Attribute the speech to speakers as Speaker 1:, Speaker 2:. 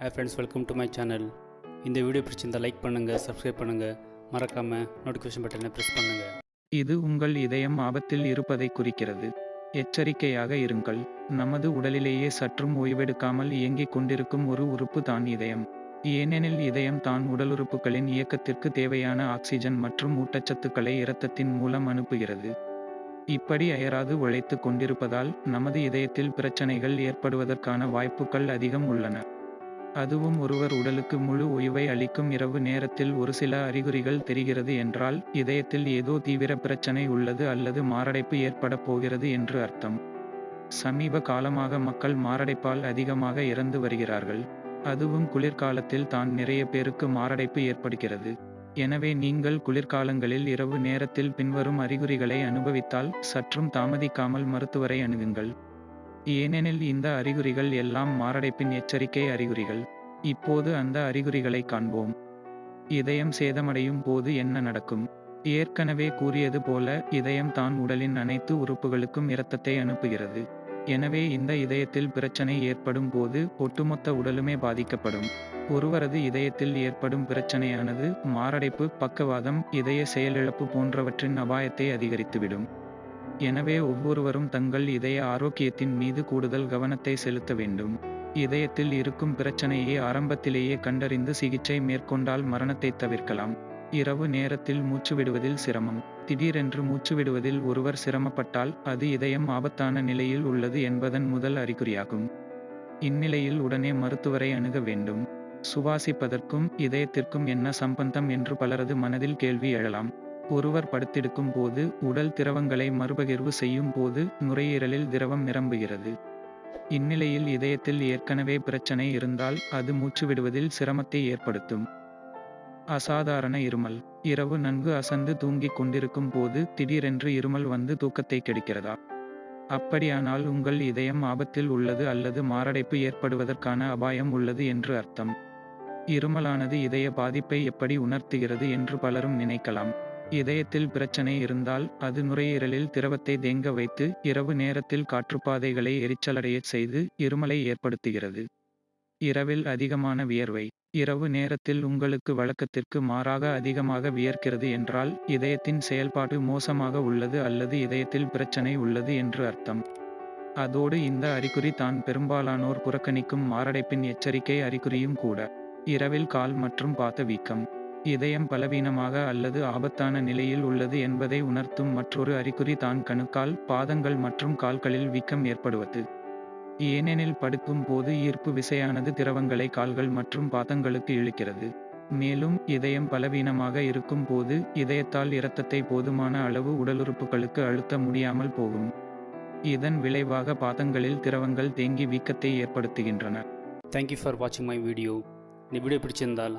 Speaker 1: Hey friends welcome to my channel இந்த video பிடிச்சிருந்தால் like பண்ணுங்கள் சப்ஸ்கிரைப் பண்ணுங்கள் மறக்காமல் நோட்டிஃபிகேஷன் பட்டனை ப்ரெஸ் பண்ணுங்கள்
Speaker 2: இது உங்கள் இதயம் ஆபத்தில் இருப்பதை குறிக்கிறது. எச்சரிக்கையாக இருங்கள். நமது உடலிலேயே சற்றும் ஓய்வெடுக்காமல் இயங்கிக் கொண்டிருக்கும் ஒரு உறுப்பு தான் இதயம். ஏனெனில் இதயம் தான் உடல் உறுப்புகளின் இயக்கத்திற்கு தேவையான ஆக்சிஜன் மற்றும் ஊட்டச்சத்துக்களை இரத்தத்தின் மூலம் அனுப்புகிறது. இப்படி அயராது உழைத்துக் கொண்டிருப்பதால் நமது இதயத்தில் பிரச்சனைகள் ஏற்படுவதற்கான வாய்ப்புகள் அதிகம் உள்ளன. அதுவும் ஒருவர் உடலுக்கு முழு ஓய்வை அளிக்கும் இரவு நேரத்தில் ஒரு சில அறிகுறிகள் தெரிகிறது என்றால் இதயத்தில் ஏதோ தீவிர பிரச்சனை உள்ளது அல்லது மாரடைப்பு ஏற்படப் போகிறது என்று அர்த்தம். சமீப காலமாக மக்கள் மாரடைப்பால் அதிகமாக இறந்து வருகிறார்கள். அதுவும் குளிர்காலத்தில் தான் நிறைய பேருக்கு மாரடைப்பு ஏற்படுகிறது. எனவே நீங்கள் குளிர்காலங்களில் இரவு நேரத்தில் பின்வரும் அறிகுறிகளை அனுபவித்தால் சற்றும் தாமதிக்காமல் மருத்துவரை அணுகுங்கள். ஏனெனில் இந்த அறிகுறிகள் எல்லாம் மாரடைப்பின் எச்சரிக்கை அறிகுறிகள். இப்போது அந்த அறிகுறிகளை காண்போம். இதயம் சேதமடையும் போது என்ன நடக்கும்? ஏற்கனவே கூறியது போல இதயம் தான் உடலின் அனைத்து உறுப்புகளுக்கும் இரத்தத்தை அனுப்புகிறது. எனவே இந்த இதயத்தில் பிரச்சனை ஏற்படும் போது ஒட்டுமொத்த உடலுமே பாதிக்கப்படும். ஒருவரது இதயத்தில் ஏற்படும் பிரச்சனையானது மாரடைப்பு பக்கவாதம் இதய செயலிழப்பு போன்றவற்றின் அபாயத்தை அதிகரித்துவிடும். எனவே ஒவ்வொருவரும் தங்கள் இதய ஆரோக்கியத்தின் மீது கூடுதல் கவனத்தை செலுத்த வேண்டும். இதயத்தில் இருக்கும் பிரச்சனையை ஆரம்பத்திலேயே கண்டறிந்து சிகிச்சை மேற்கொண்டால் மரணத்தை தவிர்க்கலாம். இரவு நேரத்தில் மூச்சு விடுவதில் சிரமம். திடீரென்று மூச்சு விடுவதில் ஒருவர் சிரமப்பட்டால் அது இதயம் ஆபத்தான நிலையில் உள்ளது என்பதன் முதல் அறிகுறியாகும். இந்நிலையில் உடனே மருத்துவரை அணுக வேண்டும். சுவாசிப்பதற்கும் இதயத்திற்கும் என்ன சம்பந்தம் என்று பலரது மனதில் கேள்வி எழலாம். ஒருவர் படுத்திருக்கும் போது உடல் திரவங்களை மறுபகிர்வு செய்யும் போது நுரையீரலில் திரவம் நிரம்புகிறது. இந்நிலையில் இதயத்தில் ஏற்கனவே பிரச்சனை இருந்தால் அது மூச்சு விடுவதில் சிரமத்தை ஏற்படுத்தும். அசாதாரண இருமல். இரவு நன்கு அசந்து தூங்கிக் கொண்டிருக்கும் போது திடீரென்று இருமல் வந்து தூக்கத்தை கெடுக்கிறதா? அப்படியானால் உங்கள் இதயம் ஆபத்தில் உள்ளது அல்லது மாரடைப்பு ஏற்படுவதற்கான அபாயம் உள்ளது என்று அர்த்தம். இருமலானது இதய பாதிப்பை எப்படி உணர்த்துகிறது என்று பலரும் நினைக்கலாம். இதயத்தில் பிரச்சனை இருந்தால் அது நுரையீரலில் திரவத்தை தேங்க வைத்து இரவு நேரத்தில் காற்றுப்பாதைகளை எரிச்சலடையச் செய்து இருமலை ஏற்படுத்துகிறது. இரவில் அதிகமான வியர்வை. இரவு நேரத்தில் உங்களுக்கு வழக்கத்திற்கு மாறாக அதிகமாக வியர்க்கிறது என்றால் இதயத்தின் செயல்பாடு மோசமாக உள்ளது அல்லது இதயத்தில் பிரச்சனை உள்ளது என்று அர்த்தம். அதோடு இந்த அறிகுறி தான் பெரும்பாலானோர் புறக்கணிக்கும் மாரடைப்பின் எச்சரிக்கை அறிகுறியும் கூட. இரவில் கால் மற்றும் பாத்த வீக்கம். இதயம் பலவீனமாக அல்லது ஆபத்தான நிலையில் உள்ளது என்பதை உணர்த்தும் மற்றொரு அறிகுறி தான் கணுக்கால் பாதங்கள் மற்றும் கால்களில் வீக்கம் ஏற்படுவது. ஏனெனில் படுக்கும் போது ஈர்ப்பு விசையானது திரவங்களை கால்கள் மற்றும் பாதங்களுக்கு இழுக்கிறது. மேலும் இதயம் பலவீனமாக இருக்கும் போது இதயத்தால் இரத்தத்தை போதுமான அளவு உடலுறுப்புகளுக்கு அழுத்த முடியாமல் போகும். இதன் விளைவாக பாதங்களில் திரவங்கள் தேங்கி வீக்கத்தை ஏற்படுத்துகின்றன.
Speaker 1: தேங்க்யூ ஃபார் வாட்சிங் மை வீடியோ இந்த வீடியோ பிடிச்சிருந்தால்